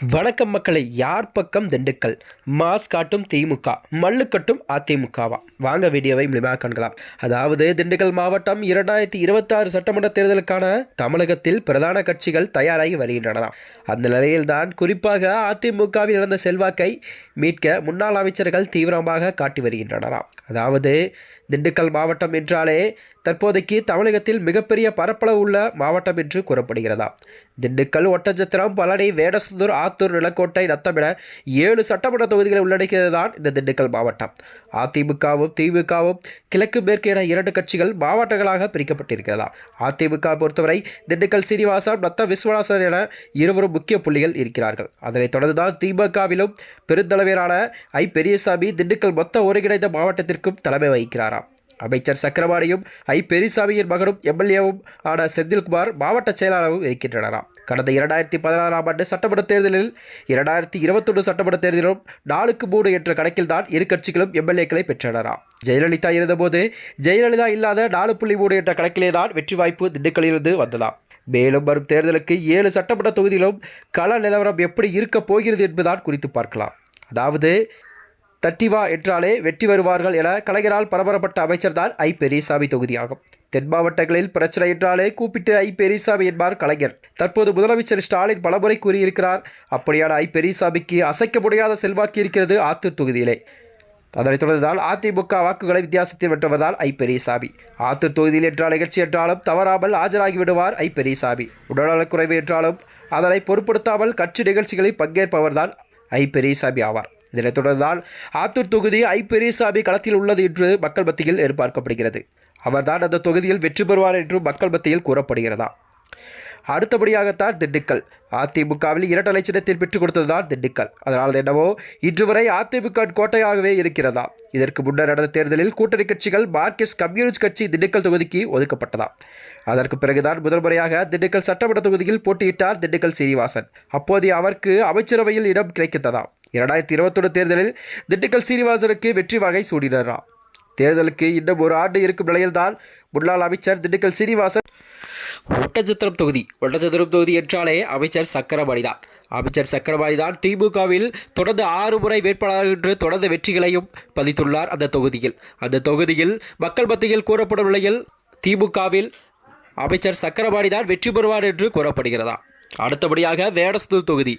வணக்கம் மக்களை யார் பக்கம் திண்டுக்கல்? மாஸ் காட்டும் திமுக மல்லு கட்டும் அதிமுகவா? வாங்க வீடியோவை முழுமையாக காண்கலாம். அதாவது திண்டுக்கல் மாவட்டம் இரண்டாயிரத்தி இருபத்தாறு சட்டமன்ற தேர்தலுக்கான தமிழகத்தில் பிரதான கட்சிகள் தயாராகி வருகின்றன. அந்த நிலையில்தான் குறிப்பாக அதிமுகவில் இழந்த செல்வாக்கை மீட்க முன்னாள் அமைச்சர்கள் தீவிரமாக காட்டி வருகின்றனராம் அதாவது திண்டுக்கல் மாவட்டம் என்றாலே தற்போதைக்கு தமிழகத்தில் மிகப்பெரிய பரப்பளவு உள்ள மாவட்டம் என்று கூறப்படுகிறதா? திண்டுக்கல் ஒட்டஞ்சத்திரம் பழனி வேடசுந்தூர் ஆத்தூர் நிலக்கோட்டை நத்தம் என ஏழு சட்டமன்ற தொகுதிகளை உள்ளடக்கியது தான் இந்த திண்டுக்கல் மாவட்டம். அதிமுகவும் திமுகவும் கிழக்கு மேற்கு என இரண்டு கட்சிகள் மாவட்டங்களாக பிரிக்கப்பட்டிருக்கிறதா? அதிமுக பொறுத்தவரை திண்டுக்கல் சீனிவாசன் நத்த விஸ்வநாசன் என இருவரும் முக்கிய புள்ளிகள் இருக்கிறார்கள். அதனைத் தொடர்ந்துதான் திமுகவிலும் பெருந்தலைவரான ஐ. பெரியசாமி திண்டுக்கல் மொத்த ஒருங்கிணைந்த மாவட்டத்திற்கும் தலைமை வகிக்கிறாராம். அமைச்சர் சக்கரபாணியும் ஐ பெரிசாமியின் மகனும் எம்எல்ஏவும் ஆன செந்தில்குமார் மாவட்ட செயலாளரும் இருக்கின்றனராம். கடந்த இரண்டாயிரத்தி பதினாறாம் ஆண்டு சட்டமன்ற தேர்தலில் இரண்டாயிரத்தி இருபத்தொன்று சட்டமன்ற தேர்தலிலும் நாலுக்கு மூணு என்ற கணக்கில்தான் இரு கட்சிகளும் எம்எல்ஏக்களை பெற்றனராம். ஜெயலலிதா இருந்தபோது ஜெயலலிதா இல்லாத நாலு புள்ளி மூணு என்ற கணக்கிலே தான் வெற்றி வாய்ப்பு திண்டுக்கலிலிருந்து வந்ததாம். மேலும் வரும் தேர்தலுக்கு ஏழு சட்டமன்ற தொகுதியிலும் கள நிலவரம் எப்படி இருக்கப் போகிறது என்பதான் குறித்து பார்க்கலாம். அதாவது தட்டிவா என்றாலே வெற்றி வருவார்கள் என கலைஞரால் பரபரப்பட்ட அமைச்சர் தான் ஐ பெரியசாமி தொகுதியாகும். தென் மாவட்டங்களில் பிரச்சனை என்றாலே கூப்பிட்டு ஐ பெரியசாமி என்பார் கலைஞர். தற்போது முதலமைச்சர் ஸ்டாலின் பலமுறை கூறியிருக்கிறார் அப்படியான ஐ பெரியசாமிக்கு அசைக்க முடியாத செல்வாக்கு இருக்கிறது ஆத்தூர் தொகுதியிலே. அதனைத் தொடர்ந்தால் அதிமுக வாக்குகளை வித்தியாசத்தில் வென்றவர்தான் ஐ பெரியசாமி ஆத்தூர் தொகுதியில் என்றால் நிகழ்ச்சி என்றாலும் தவறாமல் ஆஜராகி விடுவார் ஐ பெரியசாமி உடல்நலக்குறைவு என்றாலும் அதனை பொருட்படுத்தாமல் கட்சி நிகழ்ச்சிகளில் பங்கேற்பவர்தான் ஐ பெரியசாமி ஆவார். இதனைத் தொடர்ந்தால் ஆத்தூர் தொகுதி ஐ பெரியசாமி களத்தில் உள்ளது என்று மக்கள் மத்தியில் எதிர்பார்க்கப்படுகிறது. அவர்தான் அந்த தொகுதியில் வெற்றி பெறுவார் என்று மக்கள் மத்தியில் கூறப்படுகிறதா? அடுத்தபடியாகத்தான் திண்டுக்கல். அதிமுகவில் இரட்டலை சின்னத்தில் பெற்றுக் கொடுத்ததுதான் திண்டுக்கல். அதனால் என்னவோ இன்று வரை அதிமுக கோட்டையாகவே இருக்கிறதா? இதற்கு முன்னர் நடந்த தேர்தலில் கூட்டணி கட்சிகள் மார்க்சிஸ்ட் கம்யூனிஸ்ட் கட்சி திண்டுக்கல் தொகுதிக்கு ஒதுக்கப்பட்டதா? அதற்கு பிறகுதான் முதல் முறையாக திண்டுக்கல் சட்டமன்ற தொகுதியில் போட்டியிட்டார் திண்டுக்கல் சீனிவாசன். அப்போது அவருக்கு அமைச்சரவையில் இடம் கிடைக்கின்றதாம் இரண்டாயிரத்தி இருபத்தொன்று தேர்தலில் திண்டுக்கல் சீனிவாசனுக்கு வெற்றி வகை சூடினாராம் தேர்தலுக்கு இன்னும் ஒரு ஆண்டு இருக்கும் நிலையில்தான் முன்னாள் அமைச்சர் திண்டுக்கல் சீனிவாசன் ஒட்டச்சத்திரம் தொகுதி ஒட்டச்சத்திரம் தொகுதி என்றாலே அமைச்சர் சக்கரபாணி தான். அமைச்சர் சக்கரபாணி தான் திமுகவில் தொடர்ந்து ஆறு முறை வேட்பாளர் என்று தொடர்ந்து வெற்றிகளையும் பதித்துள்ளார் அந்த தொகுதியில். அந்த தொகுதியில் மக்கள் மத்தியில் கூறப்படும் நிலையில் திமுகவில் அமைச்சர் சக்கரபாணி தான் வெற்றி பெறுவார் என்று கூறப்படுகிறதா? அடுத்தபடியாக வேடஸ்தூர் தொகுதி